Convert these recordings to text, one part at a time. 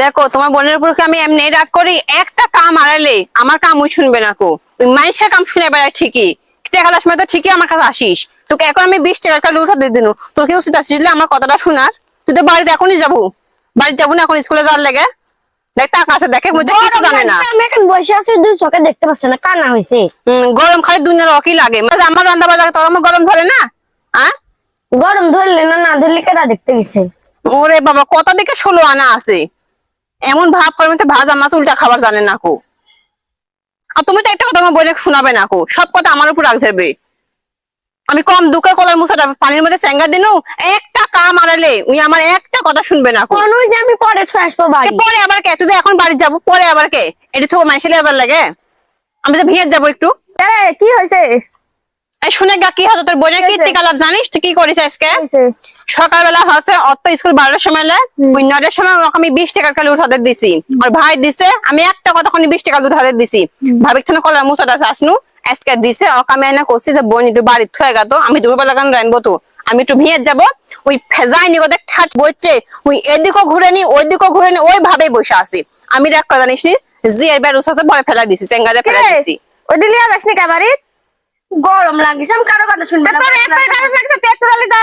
দেখো তোমার বোনের উপর আমি এমনি রাগ করি? একটা কাম আড়ালে আমার কাম ওই শুনবে না কো। ওই মানুষের কাম শুনে বেড়ায় ঠিকই। টাকার সময় তো ঠিকই আমার কাছে আসিস। তোকে এখন আমি বিশ টাকা একটা লুটা দিয়ে দিনু। তোকে উচিত আসিস আমার কথাটা শোনার? তুই তো বাড়িতে এখনই যাব। বাড়ি যাব না এখন স্কুলে যাওয়ার লেগে? দেখ তার কাছে দেখে বুঝে কিছু জানে না। আমি এখন বসে আছি দুই চোখে দেখতে পাচ্ছি না কানা হয়েছে হম, গরম খালি দুনিয়ার অকি লাগে। মানে আমার রান্না বান্না তোর আমার গরম ধরে না? হ্যাঁ গরম ধরলে না না ধরলে কেটা দেখতে গেছে? ওরে বাবা কত দিকে ষোলো আনা আছে। এমন ভাব করে তো ভাজা মাছ উল্টা খাবার জানে না কো। আর তুমি তো একটা কথা আমার বলে শোনাবে না কো। সব কথা আমার উপর রাখ ধরবে। আমি কম দুঃখে কলার মুসাটা পানির মধ্যে স্যাঙ্গা দিনু একটা কাম আড়ালে উনি আমার একটা কথা শুনবে না কো। কোন যে আমি পরে আসব বাড়ি। পরে আবার কে? তুই এখন বাড়ি যাব পরে আবার কে? এটি তো মাইসে লেবার লাগে। আমি তো ভিড় যাব একটু। কি হয়েছে এই শুনে গা কি হতো তোর বোনের কি হয়েছে? কীর্তি জানিস? তুই কি করিস আজকে? সকালবেলা হচ্ছে অত স্কুল বারোটার সময় নয়টার সময় আমি বিশ টাকার কালি উঠাতে দিছি। আর ভাই দিছে আমি একটা কথা বিশ টাকা উঠাতে দিছি। ভাবি থানে কলার মুসাটা আসনু আজকে দিছে আমি এনে করছি যে বোন একটু বাড়ি থয়ে গেত আমি দুপুরবেলা গান রানবো তো? আমি একটু ভিড় যাব ওই ফেজাই নি ওদের ঠাট বইছে ওই এদিকও ঘুরে নি ওই দিকও ঘুরে নি ওই ভাবেই বসে আছি। আমি রাগ করে জানিস নি জি এর বের উসাসে ভয় ফেলা দিছি চেঙ্গারে ফেলা দিছি। ওই দিলি আর আসনি কে বাড়ি গরম লাগিছে আমি কারও কথা শুনবে না তোর লাগছে। তুই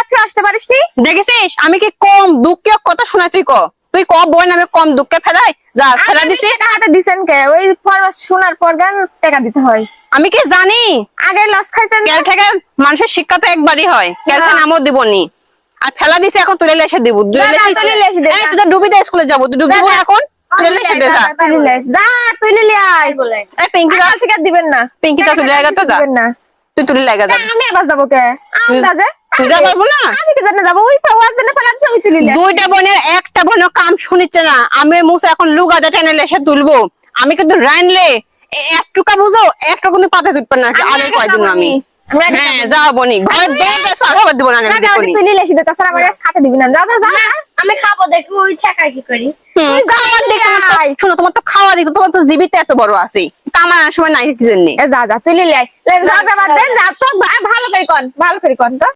একটু আসতে পারিস নি? দেখেছিস? আমি কি কম দুঃখে কথা শোনা তুই ক? তুই ক বোন আমি কম দুঃখে ফেলাই? যা ফেলা দিছি। হাতে দিছেন কে? ওই ফরমাস শোনার পর গান টাকা দিতে হয়। আমি কি জানি? আগে লস কাল থেকে মানুষের শিক্ষা তো একবারই হয়। কাল থেকে হ্যাঁ। নামও দিবনি আর ফেলা দিছে এখন তুলে লেসে দিব। তুলে লেসে তুলে এই তুই ডুবি দে স্কুলে যাব। তুই ডুবি। এখন? তুলে লেসে দে যা। তুই নিলে আয়। এই পিঙ্কি দা থেকে আর দিবেন না। পিঙ্কি দা তুলে তো যা। দিবেন না। তুই তুলে লাগা যা আমি আবার যাব কে? আন্দাজে তুই যা পারব না? আমি কি জানি যাব? ওই পাওয়ার জন্য ফেলাচ্ছে ওই চলিলে দুইটা বোনের একটা বোন কাম শুনিচ্ছে না। আমি মুসা এখন লুগাতে টেনে লেসে তুলবো। আমি কিন্তু রাইনলে একটুকা বুঝো একটা কিন্তু পাতে তুলবে না আগে কয়দিন আমি। হ্যাঁ যাও বনি। ঘরে দৌড়ে সারাবার দিব না আমি এসে তাছাড়া আমার খাতে দিবি না। যা যা। যা আমি খাব দেখব ওই ছেঁকা কি করি। তো- শোনো, তোমার তো খাওয়া দিত তোমার তো জীবিত এত বড় আছে কামানোর সময় নাই কি জন্য? যা যা তুই লাই যা যা, বাদ ভালো করে কন ভালো করে কন তো।